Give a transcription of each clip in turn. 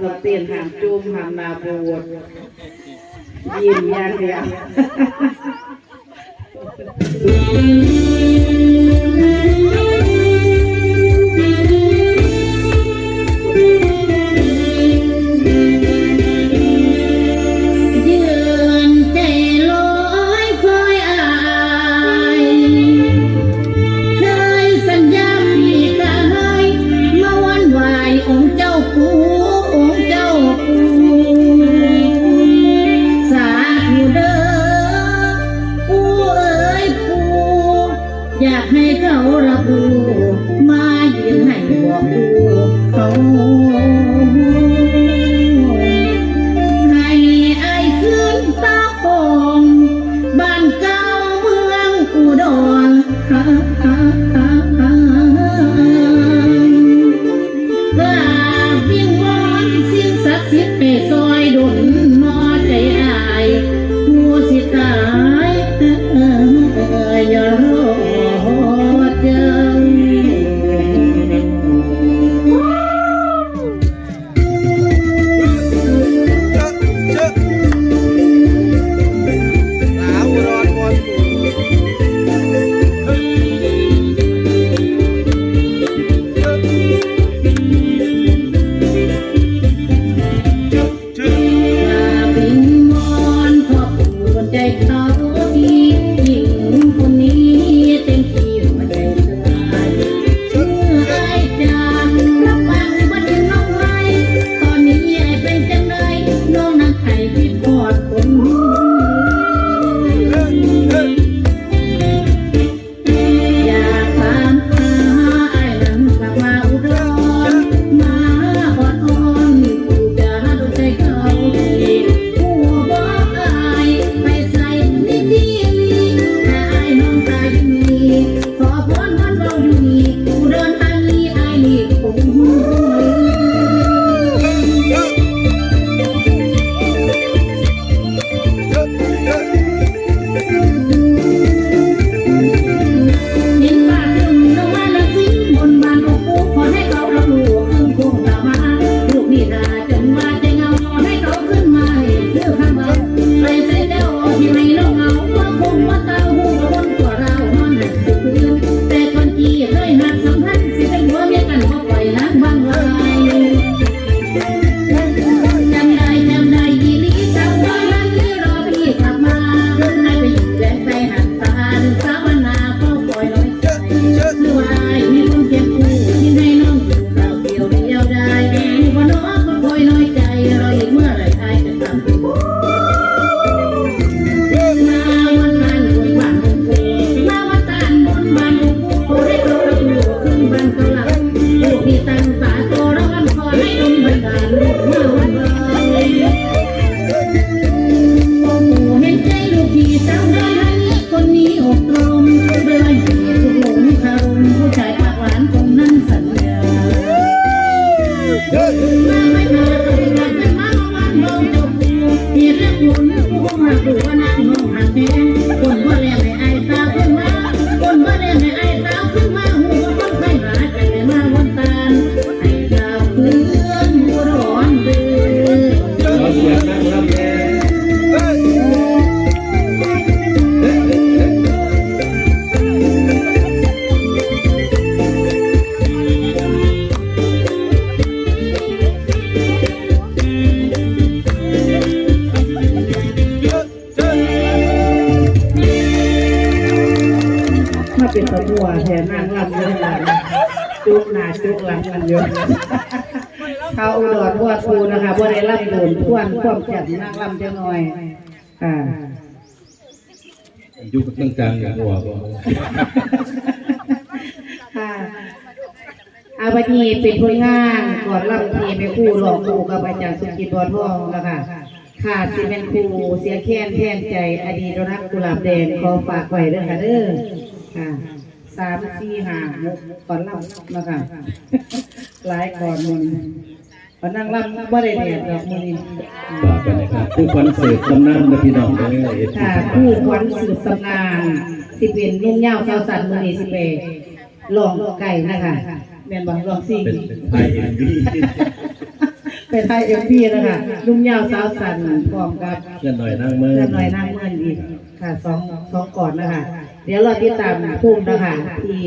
เราเตียนหางจูมหางนาบวดยิ้มอย่างเดียว เป็นตะบัวแทนนางลำเยอะเลยจุกหน้าจุกหลังกันเยอะเขาอุดรบัวทูนะคะบัวได้ลำโดนทวนความแจ่มนางลำจะหน่อยค่ะอยู่กับตั้งกลางอย่างหัวบ่ค่ะอาบันีเป็นผลงานก่อนลำทีไปคู่หลอกคู่กับอาจารย์สุกิตบอลทองนะคะขาดสิเป็นครูเสียแค้นแทนใจ อดีตรักกุหลาบแดงขอฝากไว้ด้อค่ะเด้อ อ่าสามสี่ห้าหกก่อนล่ำนะคะหลายก่อนมันก่อนนั่งล่ำบ่ได้เด็ยดดอกมันฝากกันะครับผู้ควันเสกตำนานนะพี่น้องเลยค่ะผู้ค้นเสืบตำนานสิเป็นนุ่งเง่าเจ้าสันมันนี่สิเป็นลองไก่นะคะแมนบอกลองซี่เป็นไทยเอ็มบีเป็นไทยเอ็มบีนะคะนุ่งเง่าเจ้าสัตว์พร้อมกับเกินหน่อยนั่งเมื่อเกินหน่อยนั่งเมื่ออีกค่ะสองสองก่อนนะคะ เดี๋ยวเราติดตามทุ่มนะคะที่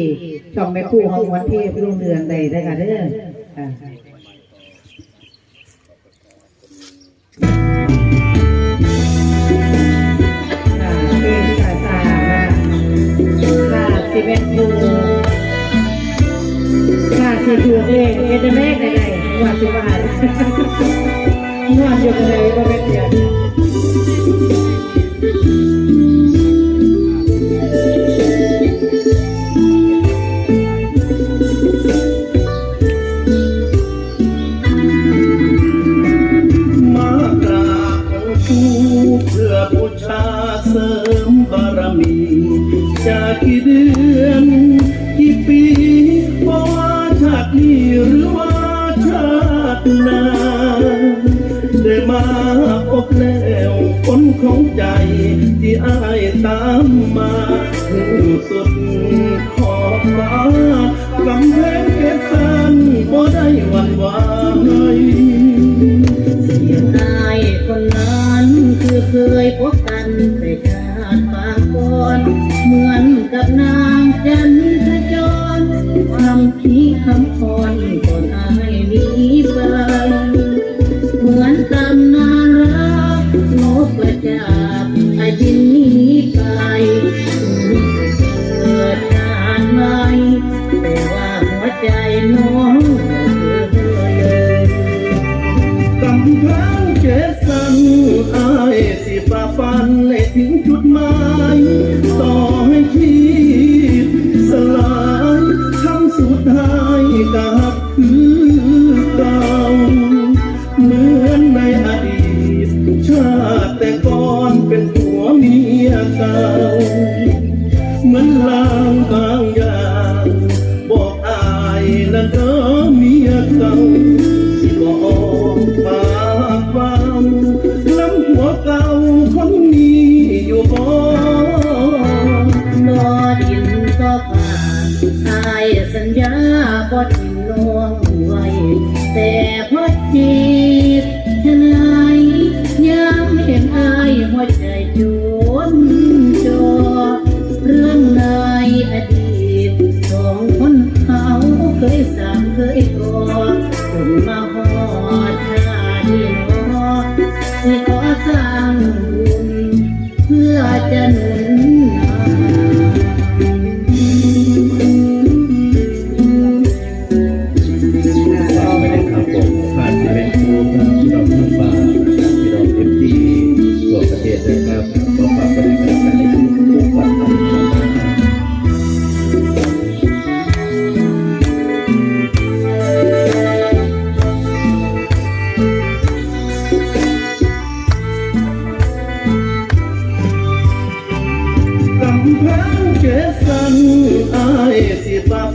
ช่องแม่คู่ของวัดเทพรุ่งเรืองใดนะคะเด้อสิบเอ็ดคูห้าสิบถือเลขเอเดเม่ไหนไหนหัวสิบบาทหัวอยู่ไหนก็เป็นเดือน Ramiro.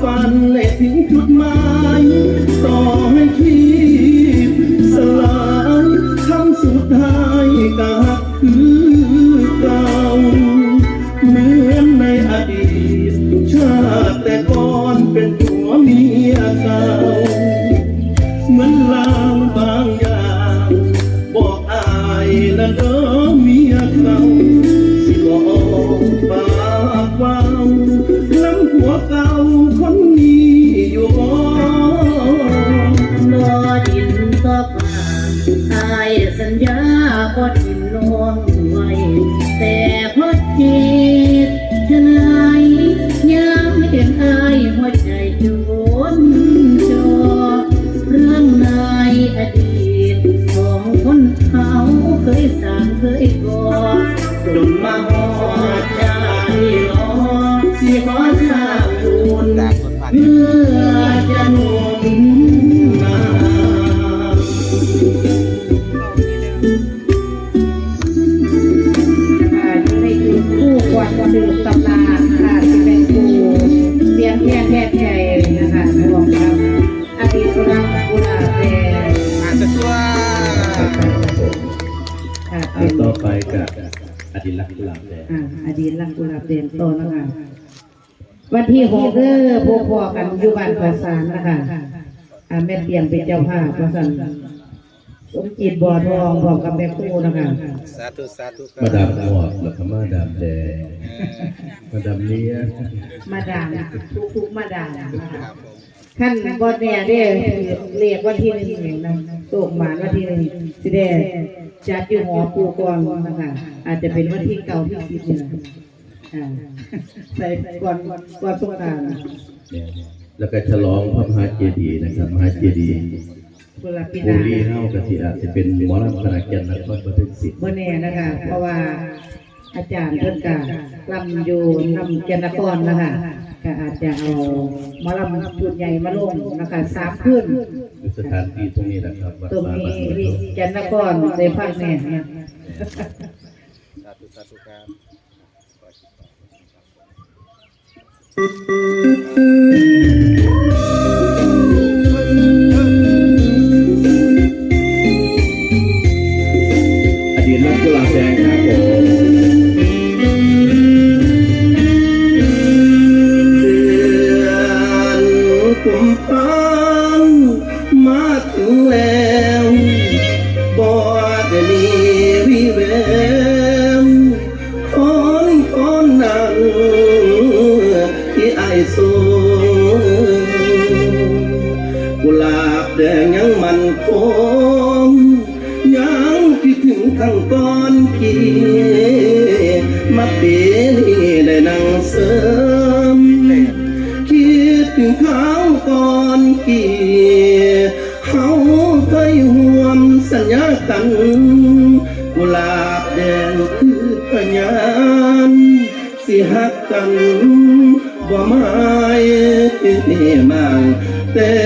fun. สิขอสร้างบุญเพื่อจะหนุน ดีลักกุลาบแดงอดีตลังกุลาบแดงโตนะคะวันที่หกเด้อพบพ่อกันอยู่บ้านประสานนะคะอาแม่เตียงเป็นเจ้าภาพประสานสมจิตบ่อทองบอกกับแม่คู่นะคะสาธุสาธุมาดามบอดแล้มาดามแดงมาดามเลี้ยมาดามทุกทุกๆมาดามขั้ผมขั้นบ่แน่เด้เรียกวันที่หนึ่งนะโตกมานวันที่หนึ่งสิเด้ จัดอยู่หอปูก่อนนะคะอาจจะเป็นวันที่เก่าที่สิบนี่แหละอ่าใส่ก่อนก่อนสงกรานต์แล้วก็ฉลองพระมหาเจดีย์นะครับมหาเจดีย์เวลาปีหบุน้ารีเฮากะสิอาจจะเป็นหมอลำคณะแก่นนครปฐมศิษย์บ่แน่นะคะ เพราะว่าอาจารย์เพิ่นก็ลำอยู่นำแกนนครนะคะ ก็อาจจะเอาหมาลำชุดใหญ่มาลงนะคะสามคืนอยู่สถานที่ตรงนี้แหละครับวัดตรงป่านี้บ้านหัวที่ทองแกนนครได้พักแน่นะสาธุสาธุครับอ แดงยังมันคงยังคิดถึงทั้งก้อนกี่มาเปนี่ได้นั่งเสริม คิดถึงเขาก่อนกี่เขาเคยห่วมสัญญากันกุหลาบแดงคือพยานสิหักกันบ่ไม่มั่งแต่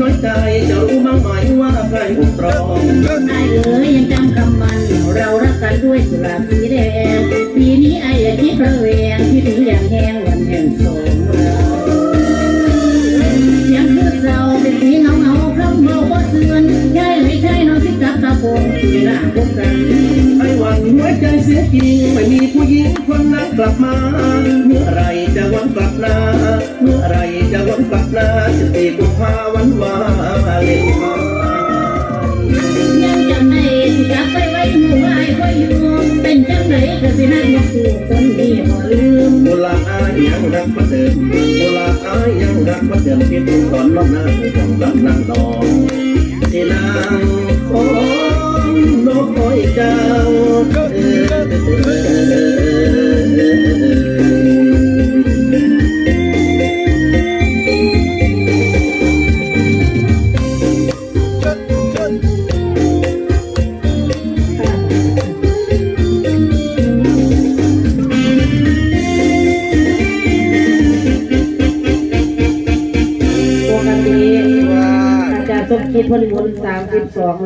น้อยใจจะรู้บ้างไหมว่าใครอุตรองไอ้เอ๋ยยังจำคำมัน เรารักกันด้วยสุราสีแดงปีนี้ไอ้อย่าคิดระแวงที่ถึงอย่างแห้งวันแห่งสองเราเสียงคือเราเป็นสีเงเอาคำเมาว่าเตือนใช่หรือใช่น้องที่กับตาโกงที่หน้าพบ ไอ้วันหัวใจเสียจริงไม่มีผู้หญิงคนนั้นกลับมา เมื่อไรจะวันกลับนาเมื่อไรจะวันกลับนาสิบกุมภาวันวาเลนไทน์ยังจำได้ที่กลับไปไว้หมู่ไอ้คอยอยู่เป็นจังไหนก็สินักมาสู่คนที่บ่ลืมโบราณอายังรักมือนเดิมโบราณอายังรักมือนเดิมที่ตอนนองหน้าของลำนางดองที่นา น้องคอยเจ้า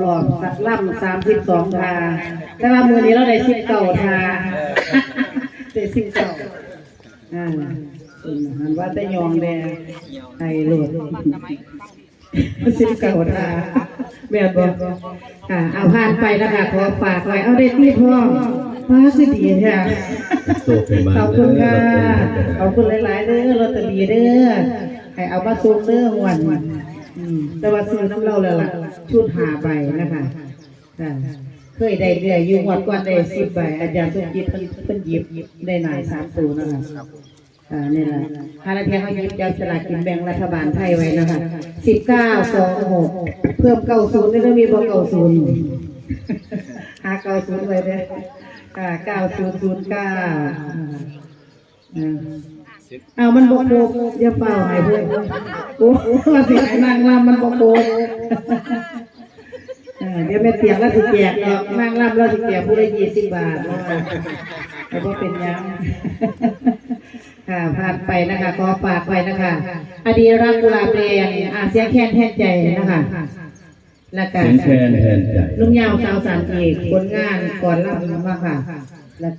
รอบล่ำสามสิบสองทาแต่ว่ามือนี้เราได้สิบเก้าทาได้สิบเก้าอ่าหันว่าแต่ยองแดงไทยโหลดสิบเก้าทาแบบบอกอ่าเอาผ่านไปนะคะขอฝากไว้เอาได้ที่พ่อฟ้าสิดีค่ะโตขึ้นมาขอบคุณค่ะขอบคุณหลายๆเด้อลอตเตอรี่เด้อให้เอามาส่งเด้อหวันอืม แต่ว่าซื้อน้ำเราแล้วล่ะชุดหาใบนะคะเคยได้เรื่อยอยู่งวดก่อนได้สิบใบอาจารย์สมจิตเพิ่นหยิบได้หน่ายสามตัวนะคะอ่านี่แหละฮาลาเทียเขายิบจับสลากกินแบ่งรัฐบาลไทยไว้นะคะสิบเก้าสองหกเพิ่มเก้าศูนย์ได้แล้วมีบ่เก้าศูนย์หาเก้าศูนย์ไว้เด้ออ่าเก้าศูนย์ศูนย์เก้าอ่า เอามันบกโบกอย่าเป่าให้เพื่อนโอ้โหว่าสิให้นางรำมันบกโบกเออเดี๋ยวแม่เตียงแล้วสิแจกดอกนางรำแล้วสิแจกผู้ละยี่สิบบาทแล้วก็เป็นหยังค่ะผ่านไปนะคะขอฝากไว้นะคะ อดีรักกุหลาบแดงอาเซียแค้นแทนใจนะคะและกาเสีรยงแคนแทนใจลุงยาวสาวสามเอกผลงานก่อนรับมาค่ะและก